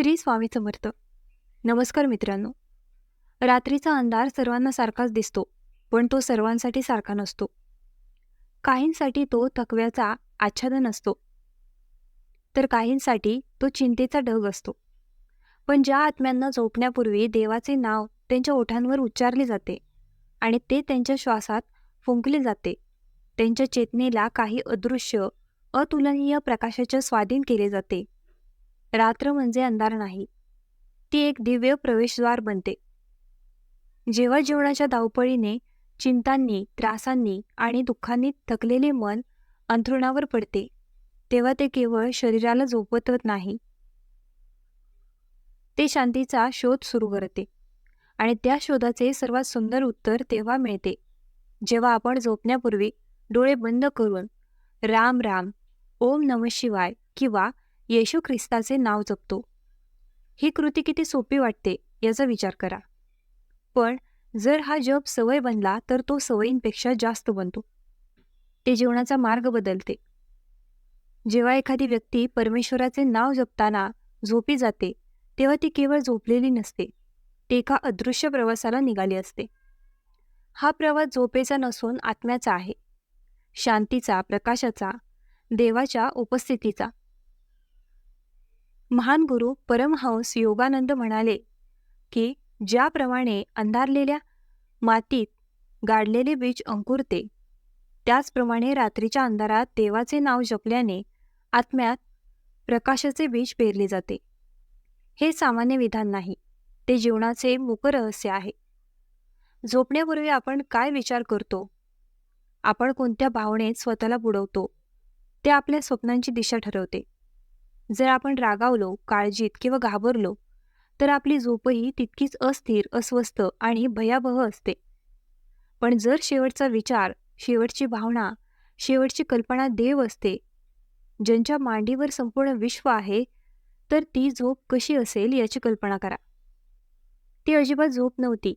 श्री स्वामी समर्थ. नमस्कार मित्रांनो. रात्रीचा अंधार सर्वांना सारखाच दिसतो पण तो सर्वांसाठी सारखा नसतो. काहींसाठी तो थकव्याचा आच्छादन असतो. तर काहींसाठी तो चिंतेचा ढग असतो. पण ज्या आत्म्यांना झोपण्यापूर्वी देवाचे नाव त्यांच्या ओठांवर उच्चारले जाते आणि ते त्यांच्या श्वासात फुंकले जाते त्यांच्या चेतनेला काही अदृश्य अतुलनीय प्रकाशाच्या स्वाधीन केले जाते. रात्र म्हणजे अंधार नाही. ती एक दिव्य प्रवेशद्वार बनते. जेव्हा जीवनाच्या धावपळीने चिंतांनी त्रासांनी आणि दुःखांनी थकलेले मन अंथरुणावर पडते तेव्हा ते केवळ शरीराला झोपवत नाही. ते शांतीचा शोध सुरू करते आणि त्या शोधाचे सर्वात सुंदर उत्तर तेव्हा मिळते. जेव्हा आपण झोपण्यापूर्वी डोळे बंद करून राम राम ओम नम शिवाय किंवा येशू ख्रिस्ताचे नाव जपतो. ही कृती किती सोपी वाटते याचा विचार करा. पण जर हा जप सवय बनला तर तो सवयींपेक्षा जास्त बनतो. ते जीवनाचा मार्ग बदलते. जेव्हा एखादी व्यक्ती परमेश्वराचे नाव जपताना झोपी जाते तेव्हा ती केवळ झोपलेली नसते ते एका अदृश्य प्रवासाला निघाली असते. हा प्रवास झोपेचा नसून आत्म्याचा आहे. शांतीचा प्रकाशाचा देवाच्या उपस्थितीचा. महान गुरु परमहंस योगानंद म्हणाले की ज्याप्रमाणे अंधारलेल्या मातीत गाडलेले बीज अंकुरते त्याचप्रमाणे रात्रीच्या अंधारात देवाचे नाव जपल्याने आत्म्यात प्रकाशाचे बीज पेरले जाते. हे सामान्य विधान नाही ते जीवनाचे मुकरहस्य आहे. झोपण्यापूर्वी आपण काय विचार करतो? आपण कोणत्या भावनेत स्वतःला बुडवतो? ते आपल्या स्वप्नांची दिशा ठरवते. जर आपण रागावलो काळजीत किंवा घाबरलो तर आपली झोपही तितकीच अस्थिर अस्वस्थ आणि भयावह असते. पण जर शेवटचा विचार शेवटची भावना शेवटची कल्पना देव असते ज्यांच्या मांडीवर संपूर्ण विश्व आहे तर ती झोप कशी असेल याची कल्पना करा. ती अजिबात झोप नव्हती.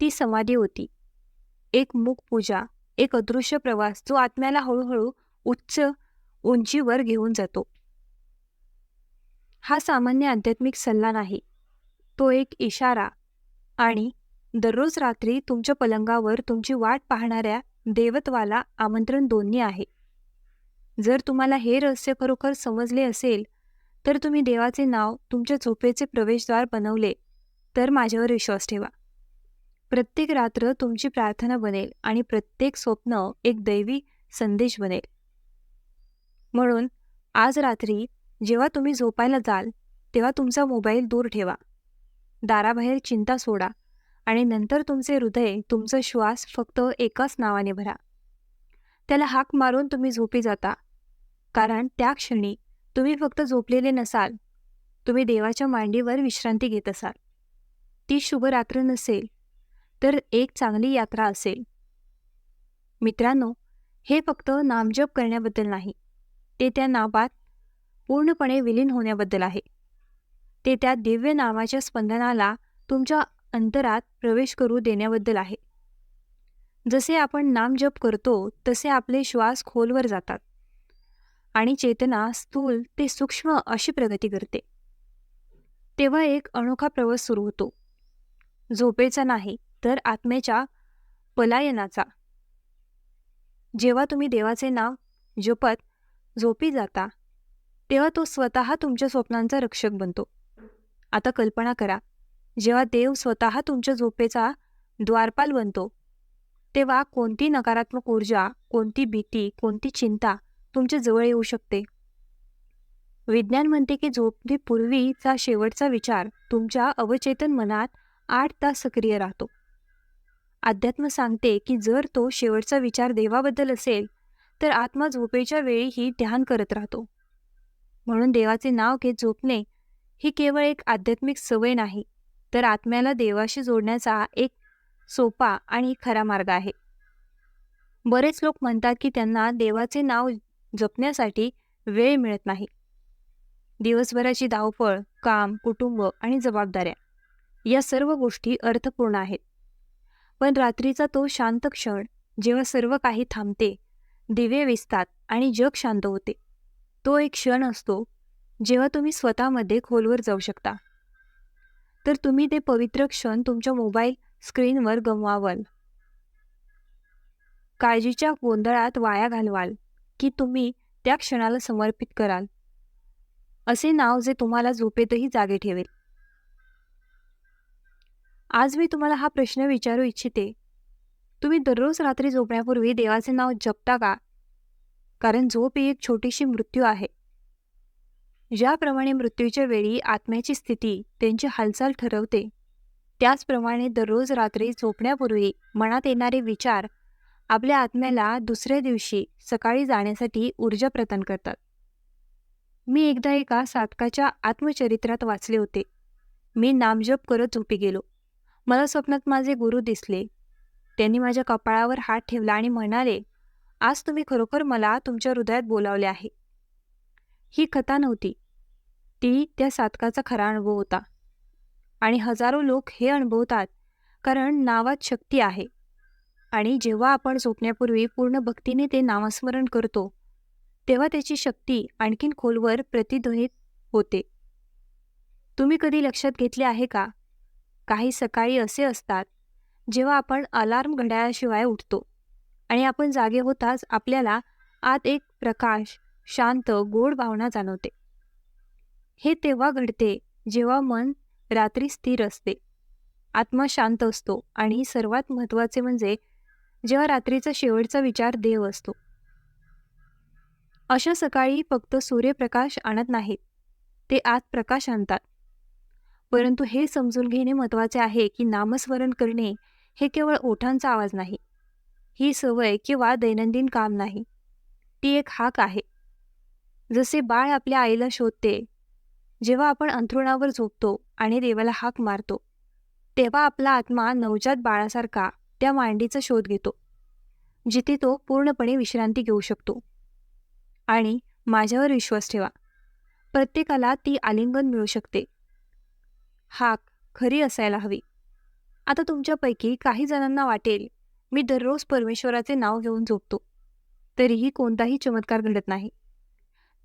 ती समाधी होती. एक मुख पूजा एक अदृश्य प्रवास जो आत्म्याला हळूहळू उच्च उंचीवर घेऊन जातो. हा सामान्य आध्यात्मिक सल्ला नाही. तो एक इशारा आणि दररोज रात्री तुमच्या पलंगावर तुमची वाट पाहणाऱ्या देवत्वाला आमंत्रण दोन्ही आहे. जर तुम्हाला हे रहस्य खरोखर समजले असेल तर तुम्ही देवाचे नाव तुमच्या झोपेचे प्रवेशद्वार बनवले तर माझ्यावर विश्वास ठेवा. प्रत्येक रात्र तुमची प्रार्थना बनेल आणि प्रत्येक स्वप्न एक दैवी संदेश बनेल. म्हणून आज रात्री जेव्हा तुम्ही झोपायला जाल तेव्हा तुमचा मोबाईल दूर ठेवा. दाराबाहेर चिंता सोडा आणि नंतर तुमचे हृदय तुमचा श्वास फक्त एकाच नावाने भरा. त्याला हाक मारून तुम्ही झोपी जाता. कारण त्या क्षणी तुम्ही फक्त झोपलेले नसाल तुम्ही देवाच्या मांडीवर विश्रांती घेत असाल. ती शुभ रात्र नसेल तर एक चांगली यात्रा असेल. मित्रांनो हे फक्त नामजप करण्याबद्दल नाही ते त्या नावात पूर्णपणे विलीन होण्याबद्दल आहे. ते त्या दिव्य नावाच्या स्पंदनाला तुमच्या अंतरात प्रवेश करू देण्याबद्दल आहे. जसे आपण नामजप करतो तसे आपले श्वास खोलवर जातात. आणि चेतना स्थूल ते सूक्ष्म अशी प्रगती करते. तेव्हा एक अनोखा प्रवास सुरू होतो. झोपेचा नाही तर आत्मेच्या पलायनाचा. जेव्हा तुम्ही देवाचे नाव जपत झोपी जाता तेव्हा तो स्वतः तुमच्या स्वप्नांचा रक्षक बनतो. आता कल्पना करा जेव्हा देव स्वतः तुमच्या झोपेचा द्वारपाल बनतो तेव्हा कोणती नकारात्मक ऊर्जा कोणती भीती कोणती चिंता तुमच्या जवळ येऊ शकते? विज्ञान म्हणते की झोपण्यापूर्वीचा शेवटचा विचार तुमच्या अवचेतन मनात आठ तास सक्रिय राहतो. अध्यात्म सांगते की जर तो शेवटचा विचार देवाबद्दल असेल तर आत्मा झोपेच्या वेळीही ध्यान करत राहतो. म्हणून देवाचे नाव घेत झोपणे ही केवळ एक आध्यात्मिक सवय नाही तर आत्म्याला देवाशी जोडण्याचा एक सोपा आणि खरा मार्ग आहे. बरेच लोक म्हणतात की त्यांना देवाचे नाव जपण्यासाठी वेळ मिळत नाही. दिवसभराची धावपळ काम कुटुंब आणि जबाबदाऱ्या या सर्व गोष्टी अर्थपूर्ण आहेत. पण रात्रीचा तो शांत क्षण जेव्हा सर्व काही थांबते दिवे विसतात आणि जग शांत होते. तो एक क्षण असतो जेव्हा तुम्ही स्वतःमध्ये खोलवर जाऊ शकता. तर तुम्ही ते पवित्र क्षण तुमच्या मोबाईल स्क्रीनवर गमवावाल काळजीच्या गोंधळात वाया घालवाल की तुम्ही त्या क्षणाला समर्पित कराल. असे नाव जे तुम्हाला झोपेतही जागे ठेवेल. आज मी तुम्हाला हा प्रश्न विचारू इच्छिते. तुम्ही दररोज रात्री झोपण्यापूर्वी देवाचे नाव जपता का? कारण झोप ही एक छोटीशी मृत्यू आहे. ज्याप्रमाणे मृत्यूच्या वेळी आत्म्याची स्थिती त्यांची हालचाल ठरवते त्याचप्रमाणे दररोज रात्री झोपण्यापूर्वी मनात येणारे विचार आपल्या आत्म्याला दुसऱ्या दिवशी सकाळी जाण्यासाठी ऊर्जा प्रदान करतात. मी एकदा एका साधकाच्या आत्मचरित्रात वाचले होते. मी नामजप करत झोपी गेलो. मला स्वप्नात माझे गुरु दिसले. त्यांनी माझ्या कपाळावर हात ठेवला आणि म्हणाले आज तुम्ही खरोखर मला तुमच्या हृदयात बोलावले आहे. ही कथा नव्हती. ती त्या साधकाचा खरा अनुभव होता. आणि हजारो लोक हे अनुभवतात कारण नावात शक्ती आहे. आणि जेव्हा आपण झोपण्यापूर्वी पूर्ण भक्तीने ते नामस्मरण करतो तेव्हा त्याची शक्ती आणखीन खोलवर प्रतिध्वनित होते. तुम्ही कधी लक्षात घेतले आहे का? काही सकाळी असे असतात जेव्हा आपण अलार्म घड्याळाशिवाय उठतो. आणि आपण जागे होताच आपल्याला आत एक प्रकाश शांत गोड भावना जाणवते. हे तेव्हा घडते जेव्हा मन रात्री स्थिर असते. आत्मा शांत असतो आणि सर्वात महत्त्वाचे म्हणजे जेव्हा रात्रीचा शेवटचा विचार देव असतो. अशा सकाळी फक्त सूर्यप्रकाश आणत नाहीत ते आत प्रकाश आणतात. परंतु हे समजून घेणे महत्त्वाचे आहे की नामस्मरण करणे हे केवळ ओठांचा आवाज नाही. ही सवय किंवा दैनंदिन काम नाही. ती एक हाक आहे. जसे बाळ आपल्या आईला शोधते जेव्हा आपण अंथरुणावर झोपतो आणि देवाला हाक मारतो तेव्हा आपला आत्मा नवजात बाळासारखा त्या मांडीचा शोध घेतो जिथे तो पूर्णपणे विश्रांती घेऊ शकतो. आणि माझ्यावर विश्वास ठेवा. प्रत्येकाला ती आलिंगन मिळू शकते. हाक खरी असायला हवी. आता तुमच्यापैकी काही जणांना वाटेल मी दररोज परमेश्वराचे नाव घेऊन झोपतो. तरीही कोणताही चमत्कार घडत नाही.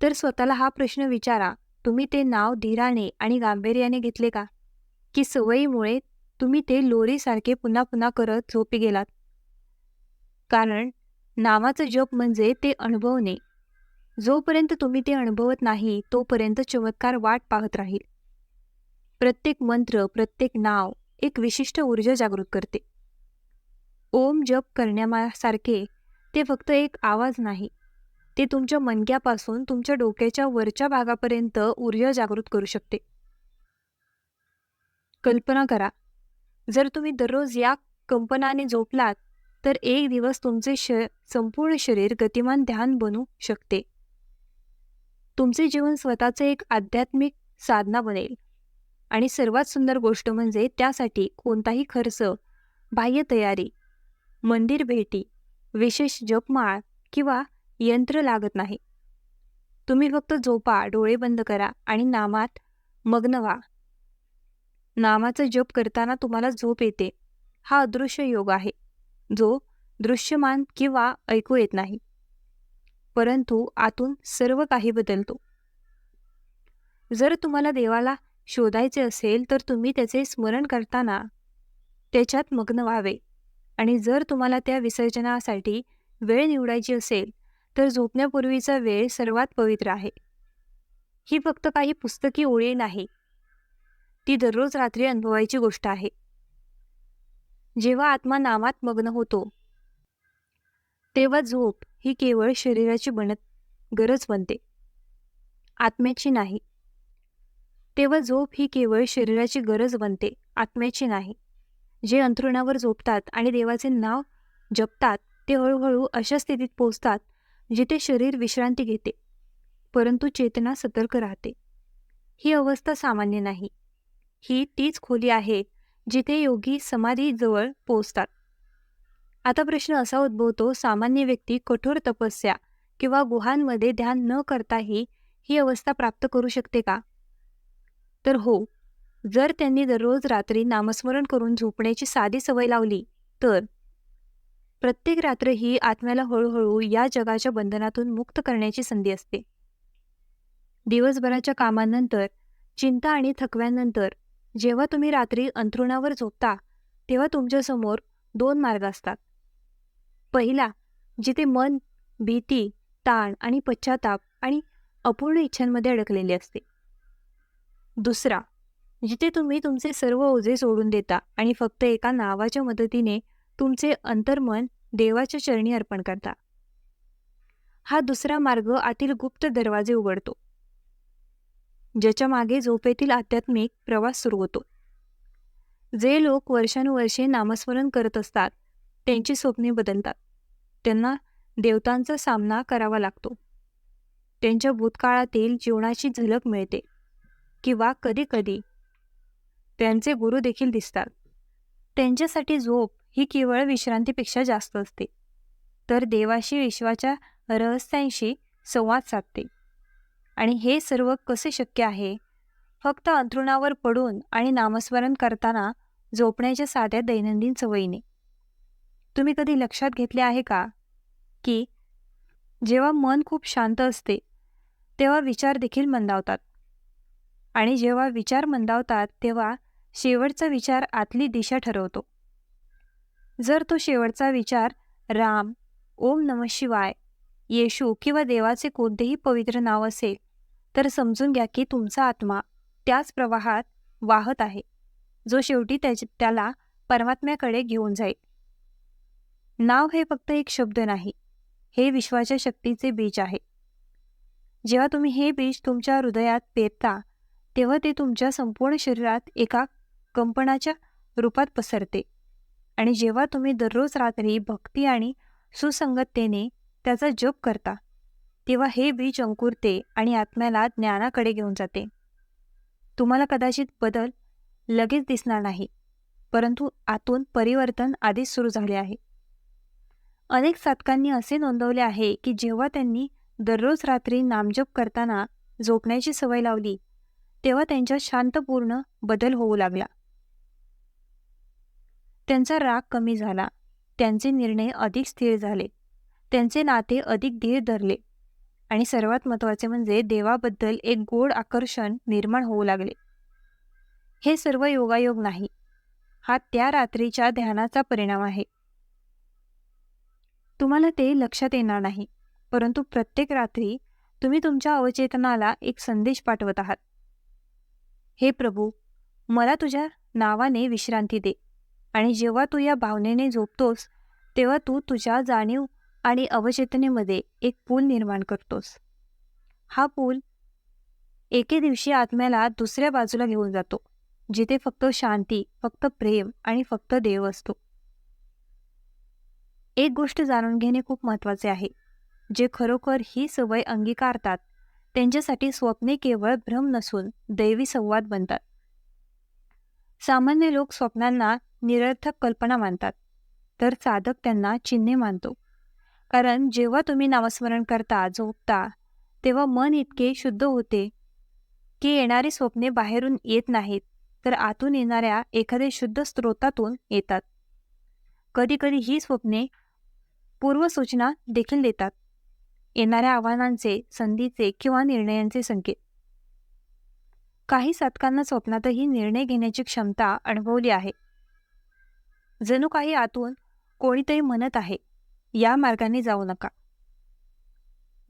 तर स्वतःला हा प्रश्न विचारा तुम्ही ते नाव धीराने आणि गांभीर्याने घेतले का? की सवयीमुळे तुम्ही ते लोरीसारखे पुन्हा पुन्हा करत झोपी गेलात? कारण नावाचं जप म्हणजे ते अनुभवणे. जोपर्यंत तुम्ही ते अनुभवत नाही तोपर्यंत चमत्कार वाट पाहत राहील. प्रत्येक मंत्र प्रत्येक नाव एक विशिष्ट ऊर्जा जागृत करते. ओम जप करण्यासारखे ते फक्त एक आवाज नाही. ते तुमच्या मनक्यापासून तुमच्या डोक्याच्या वरच्या भागापर्यंत ऊर्जा जागृत करू शकते. कल्पना करा जर तुम्ही दररोज या कंपनाने झोपलात तर एक दिवस तुमचे श संपूर्ण शरीर गतिमान ध्यान बनू शकते. तुमचे जीवन स्वतःचे एक आध्यात्मिक साधना बनेल. आणि सर्वात सुंदर गोष्ट म्हणजे त्यासाठी कोणताही खर्च बाह्य तयारी मंदिर भेटी विशेष जपमाळ किंवा यंत्र लागत नाही. तुम्ही फक्त झोपा डोळे बंद करा आणि नामात मग्न व्हा. नामाचा जप करताना तुम्हाला झोप येते. हा अदृश्य योग आहे. जो दृश्यमान किंवा ऐकू येत नाही. परंतु आतून सर्व काही बदलतो. जर तुम्हाला देवाला शोधायचे असेल तर तुम्ही त्याचे स्मरण करताना त्याच्यात मग्न व्हावे. आणि जर तुम्हाला त्या विसर्जनासाठी वेळ निवडायची असेल तर झोपण्यापूर्वीचा वेळ सर्वात पवित्र आहे. ही फक्त काही पुस्तकी ओळी नाही. ती दररोज रात्री अनुभवायची गोष्ट आहे. जेव्हा आत्मा नामात मग्न होतो तेव्हा झोप ही केवळ शरीराची बनत गरज बनते. आत्म्याची नाही. तेव्हा झोप ही केवळ शरीराची गरज बनते आत्म्याची नाही. जे अंथरुणावर झोपतात आणि देवाचे नाव जपतात ते हळूहळू अशा स्थितीत पोचतात जिथे शरीर विश्रांती घेते परंतु चेतना सतर्क राहते. ही अवस्था सामान्य नाही. ही तीच खोली आहे जिथे योगी समाधीजवळ पोचतात आता प्रश्न असा उद्भवतो सामान्य व्यक्ती कठोर तपस्या किंवा गुहांमध्ये ध्यान न करताही ही अवस्था प्राप्त करू शकते का? तर हो जर त्यांनी दररोज रात्री नामस्मरण करून झोपण्याची साधी सवय लावली तर? प्रत्येक रात्र ही आत्म्याला हळूहळू या जगाच्या बंधनातून मुक्त करण्याची संधी असते. दिवसभराच्या कामानंतर चिंता आणि थकव्यानंतर जेव्हा तुम्ही रात्री अंथरुणावर झोपता तेव्हा तुमच्यासमोर दोन मार्ग असतात. पहिला जिथे मन भीती ताण आणि पश्चाताप आणि अपूर्ण इच्छांमध्ये अडकलेले असते. दुसरा म्हणजे जिथे तुम्ही तुमचे सर्व ओझे सोडून देता आणि फक्त एका नावाच्या मदतीने तुमचे अंतर्मन देवाच्या चरणी अर्पण करता. हा दुसरा मार्ग आतील गुप्त दरवाजे उघडतो. ज्याच्या मागे झोपेतील आध्यात्मिक प्रवास सुरू होतो. जे लोक वर्षानुवर्षे नामस्मरण करत असतात त्यांची स्वप्ने बदलतात. त्यांना देवतांचा सामना करावा लागतो. त्यांच्या भूतकाळातील जीवनाची झलक मिळते. किंवा कधीकधी त्यांचे गुरु देखील दिसतात. त्यांच्यासाठी झोप ही केवळ विश्रांतीपेक्षा जास्त असते. तर देवाशी विश्वाच्या रहस्यांशी संवाद साधते. आणि हे सर्व कसे शक्य आहे? फक्त अंथरुणावर पडून आणि नामस्मरण करताना झोपण्याच्या साध्या दैनंदिन सवयीने. तुम्ही कधी लक्षात घेतले आहे का? की जेव्हा मन खूप शांत असते तेव्हा विचार देखील मंदावतात. आणि जेव्हा विचार मंदावतात तेव्हा शेवटचा विचार आतली दिशा ठरवतो. जर तो शेवटचा विचार राम ओम नम शिवाय येशू किंवा देवाचे कोणतेही पवित्र नाव असेल तर समजून घ्या की तुमचा आत्मा त्याच प्रवाहात वाहत आहे जो शेवटी त्याच त्याला परमात्म्याकडे घेऊन जाईल. नाव हे फक्त एक शब्द नाही हे विश्वाच्या शक्तीचे बीज आहे. जेव्हा तुम्ही हे बीज तुमच्या हृदयात पेरता तेव्हा ते तुमच्या संपूर्ण शरीरात एका कंपनाच्या रूपात पसरते. आणि जेव्हा तुम्ही दररोज रात्री भक्ती आणि सुसंगततेने त्याचा जप करता तेव्हा हे बीज अंकुरते आणि आत्म्याला ज्ञानाकडे घेऊन जाते. तुम्हाला कदाचित बदल लगेच दिसणार नाही परंतु आतून परिवर्तन आधीच सुरू झाले आहे. अनेक साधकांनी असे नोंदवले आहे की जेव्हा त्यांनी दररोज रात्री नामजप करताना झोपण्याची सवय लावली तेव्हा त्यांच्यात शांतपूर्ण बदल होऊ लागला. त्यांचा राग कमी झाला. त्यांचे निर्णय अधिक स्थिर झाले. त्यांचे नाते अधिक धीर धरले. आणि सर्वात महत्त्वाचे म्हणजे देवाबद्दल एक गोड आकर्षण निर्माण होऊ लागले. हे सर्व योगायोग नाही. हा त्या रात्रीच्या ध्यानाचा परिणाम आहे. तुम्हाला ते लक्षात येणार नाही. परंतु प्रत्येक रात्री तुम्ही तुमच्या अवचेतनाला एक संदेश पाठवत आहात. हे प्रभू मला तुझ्या नावाने विश्रांती दे. आणि जेव्हा तू या भावनेने झोपतोस तेव्हा तू तुझ्या जाणीव आणि अवचेतनेमध्ये एक पूल निर्माण करतोस. हा पूल एके दिवशी आत्म्याला दुसऱ्या बाजूला घेऊन जातो जिथे फक्त शांती फक्त प्रेम आणि फक्त देव असतो. एक गोष्ट जाणून घेणे खूप महत्त्वाचे आहे जे खरोखर ही सवय अंगीकारतात त्यांच्यासाठी स्वप्ने केवळ भ्रम नसून दैवी संवाद बनतात. सामान्य लोक स्वप्नांना निरर्थक कल्पना मानतात. तर साधक त्यांना चिन्हे मानतो. कारण जेव्हा तुम्ही नामस्मरण करता झोपता तेव्हा मन इतके शुद्ध होते की येणारी स्वप्ने बाहेरून येत नाहीत तर आतून येणाऱ्या एखाद्या शुद्ध स्रोतातून येतात. कधीकधी ही स्वप्ने पूर्वसूचना देखील देतात. येणाऱ्या आव्हानांचे संधीचे किंवा निर्णयांचे संकेत. काही साधकांना स्वप्नातही निर्णय घेण्याची क्षमता अनुभवली आहे. जणू काही आतून कोणीतरी म्हणत आहे या मार्गाने जाऊ नका.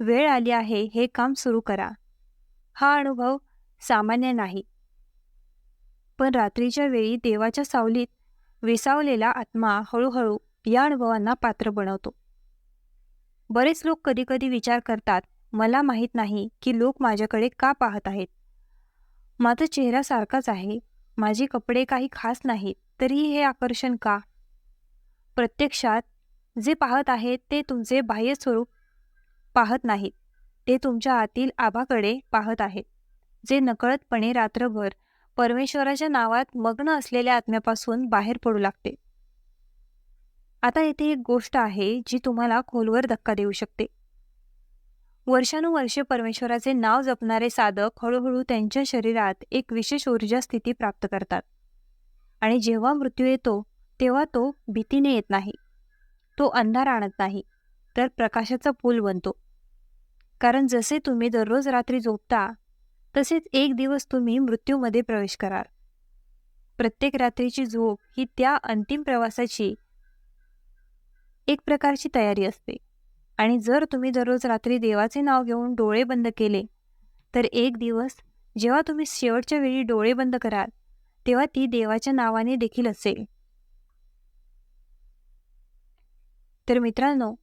वेळ आली आहे हे काम सुरू करा. हा अनुभव सामान्य नाही. पण रात्रीच्या वेळी देवाच्या सावलीत विसावलेला आत्मा हळूहळू या अनुभवांना पात्र बनवतो. बरेच लोक कधीकधी विचार करतात मला माहीत नाही की लोक माझ्याकडे का पाहत आहेत. माझा चेहरा सारखाच आहे माझे कपडे काही खास नाहीत. तरीही हे आकर्षण का? प्रत्यक्षात जे पाहत आहेत ते तुमचे बाह्य स्वरूप पाहत नाहीत. ते तुमच्या आतील आभाकडे पाहत आहेत. जे नकळतपणे रात्रभर परमेश्वराच्या नावात मग्न असलेल्या आत्म्यापासून बाहेर पडू लागते. आता येथे एक गोष्ट आहे जी तुम्हाला खोलवर धक्का देऊ शकते. वर्षानुवर्षे परमेश्वराचे नाव जपणारे साधक हळूहळू त्यांच्या शरीरात एक विशेष ऊर्जा स्थिती प्राप्त करतात. आणि जेव्हा मृत्यू येतो तेव्हा तो भीतीने येत नाही. तो अंधार आणत नाही तर प्रकाशाचा पूल बनतो. कारण जसे तुम्ही दररोज रात्री झोपता तसेच एक दिवस तुम्ही मृत्यूमध्ये प्रवेश कराल. प्रत्येक रात्रीची झोप ही त्या अंतिम प्रवासाची एक प्रकारची तयारी असते. आणि जर तुम्ही दररोज रात्री देवाचे नाव घेऊन डोळे बंद केले तर एक दिवस जेव्हा तुम्ही शेवटच्या वेळी डोळे बंद कराल तेव्हा ती देवाच्या नावाने देखील असेल. तर मित्रांनो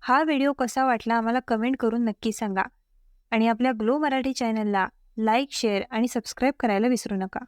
हा व्हिडिओ कसा वाटला आम्हाला कमेंट करून नक्की सांगा. आणि आपल्या ग्लो मराठी चॅनलला लाईक शेअर आणि सबस्क्राईब करायला विसरू नका.